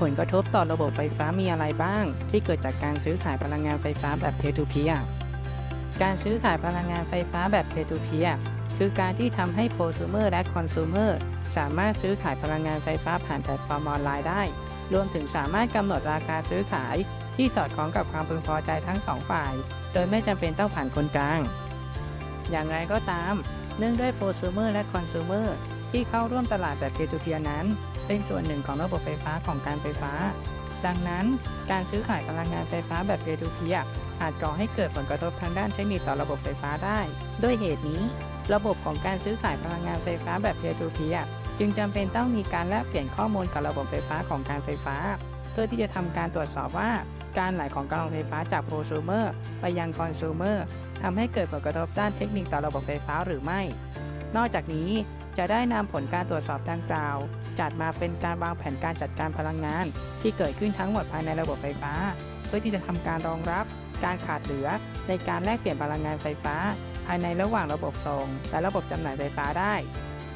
ผลกระทบต่อระบบไฟฟ้ามีอะไรบ้าง ที่เกิดจากการซื้อขายพลังงานไฟฟ้าแบบ peer to peer การซื้อขายพลังงานไฟฟ้าแบบ peer to peer คือการที่ทำให้ prosumer และ consumer สามารถซื้อขายพลังงานไฟฟ้าผ่านแพลตฟอร์มออนไลน์ได้ รวมถึงสามารถกำหนดราคาซื้อขายที่สอดคล้องกับความพึงพอใจทั้งสองฝ่าย โดยไม่จำเป็นต้องผ่านคนกลาง อย่างไรก็ตาม เนื่องด้วย prosumer และ consumer ที่เข้าร่วมตลาดแบบ peer to peer นั้น เป็นส่วนหนึ่งของระบบไฟฟ้าของการไฟฟ้า ดังนั้น การซื้อขายพลังงานไฟฟ้าแบบ peer to peer อาจก่อให้เกิดผลกระทบทางด้านเทคนิคต่อระบบไฟฟ้าได้ ด้วยเหตุนี้ ระบบของการซื้อขายพลังงานไฟฟ้าแบบ peer to peer จึงจำเป็นต้องมีการแลกเปลี่ยนข้อมูลกับระบบไฟฟ้าของการไฟฟ้า เพื่อที่จะทำการตรวจสอบว่าการไหลของกำลังไฟฟ้าจาก prosumer ไปยัง consumer ทำให้เกิดผลกระทบด้านเทคนิคต่อระบบไฟฟ้าหรือไม่ นอกจากนี้ จะได้นำผลการตรวจสอบดังกล่าว จัดมาเป็นการวางแผนการจัดการพลังงาน ที่เกิดขึ้นทั้งหมดภายในระบบไฟฟ้า เพื่อที่จะทำการรองรับ การขาดเหลือ ในการแลกเปลี่ยนพลังงานไฟฟ้า ภายในระหว่างระบบส่งและระบบจำหน่ายไฟฟ้าได้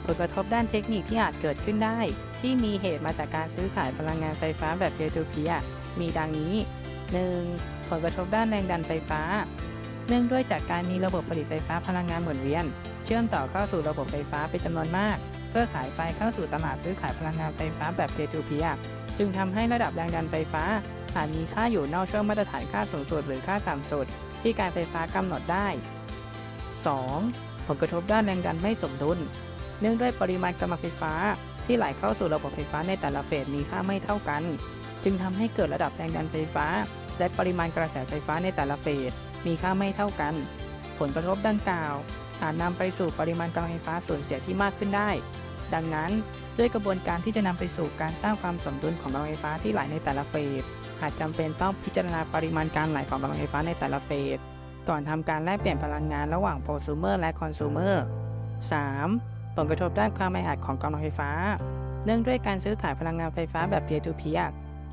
ผลกระทบด้านเทคนิคที่อาจเกิดขึ้นได้ ที่มีเหตุมาจากการซื้อขายพลังงานไฟฟ้าแบบ peer to peer มีดังนี้ 1. ผลกระทบด้านแรงดันไฟฟ้า เนื่องด้วยจากการมีระบบผลิตไฟฟ้าพลังงานหมุนเวียน เชื่อมต่อเข้าสู่ระบบไฟฟ้าเป็นจำนวนมาก เพื่อขายไฟเข้าสู่ตลาดซื้อขายพลังงานไฟฟ้าแบบ peer to peer จึงทำให้ระดับแรงดันไฟฟ้าอาจมีค่าอยู่นอกช่วงมาตรฐานค่าสูงสุดหรือค่าต่ำสุด ที่การไฟฟ้ากำหนดได้ 2. ผลกระทบด้านแรงดันไม่สมดุล เนื่องด้วยปริมาณกำลังไฟฟ้า ที่ไหลเข้าสู่ระบบไฟฟ้าในแต่ละเฟสมีค่าไม่เท่ากัน จึงทำให้เกิดระดับแรงดันไฟฟ้า และปริมาณกระแสไฟฟ้าในแต่ละเฟสมีค่าไม่เท่ากัน ผลกระทบดังกล่าว อาจนำไปสู่ปริมาณกำลังไฟฟ้าสูญเสียที่มากขึ้นได้ ดังนั้น ด้วยกระบวนการที่จะนำไปสู่การสร้างความสมดุลของกำลังไฟฟ้าที่ไหลในแต่ละเฟสอาจจำเป็นต้องพิจารณาปริมาณการไหลของกำลังไฟฟ้าในแต่ละเฟสก่อนทำการแลกเปลี่ยนพลังงานระหว่าง prosumer และ consumer 3. ผลกระทบด้านความแออัดของกำลังไฟฟ้า เนื่องด้วยการซื้อขายพลังงานไฟฟ้าแบบ peer to peer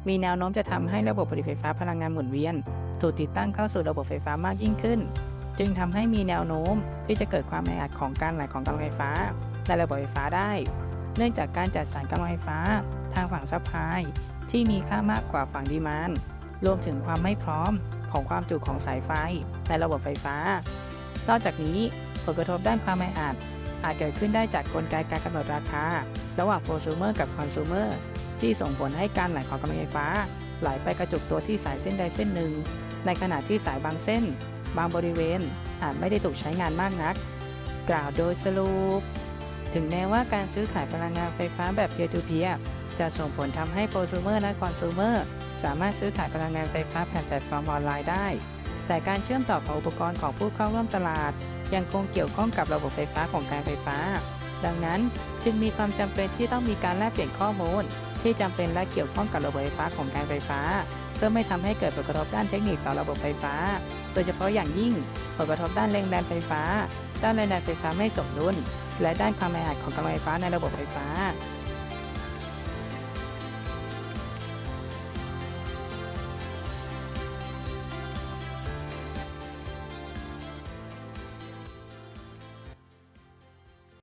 มีแนวโน้มจะทำให้ระบบผลิตไฟฟ้าพลังงานหมุนเวียน ถูกติดตั้งเข้าสู่ระบบไฟฟ้ามากยิ่งขึ้น จึงทำให้มีแนวโน้มที่จะเกิดความแออัดของการไหลของกำลังไฟฟ้าในระบบไฟฟ้าได้ เนื่องจากการจัดสรรกำลังไฟฟ้าทางฝั่งซัพพลายที่มีค่ามากกว่าฝั่งดีมานรวมถึงความไม่พร้อมของความจุของสายไฟในระบบไฟฟ้า นอกจากนี้ผลกระทบด้านความแออัดอาจเกิดขึ้นได้จากกลไกการกำหนดราคา ระหว่าง prosumer กับ consumer ที่ส่งผลให้การไหลของกำลังไฟฟ้า ไหลไปกระจุกตัวที่สายเส้นใดเส้นหนึ่ง ในขณะที่สายบางเส้น บางบริเวณอาจไม่ได้ถูกใช้งานมากนัก กล่าวโดยสรุป ถึงแม้ว่าการซื้อขายพลังงานไฟฟ้าแบบ peer to peer จะส่งผลทำให้ prosumer และ consumer สามารถซื้อขายพลังงานไฟฟ้าผ่านแพลตฟอร์มออนไลน์ได้ แต่การเชื่อมต่อของอุปกรณ์ของผู้เข้าร่วมตลาด ยังคงเกี่ยวข้องกับระบบไฟฟ้าของการไฟฟ้า ดังนั้นจึงมีความจำเป็นที่ต้องมีการแลกเปลี่ยนข้อมูล ที่จำเป็นและเกี่ยวข้องกับระบบไฟฟ้าของการไฟฟ้า เพื่อไม่ทำให้เกิดผลกระทบด้านเทคนิคต่อระบบไฟฟ้า โดยเฉพาะอย่างยิ่งผลกระทบด้านแรงดันไฟฟ้า ด้านแรงดันไฟฟ้าไม่สมดุล และด้านความแออัดของกำลังไฟฟ้าในระบบไฟฟ้า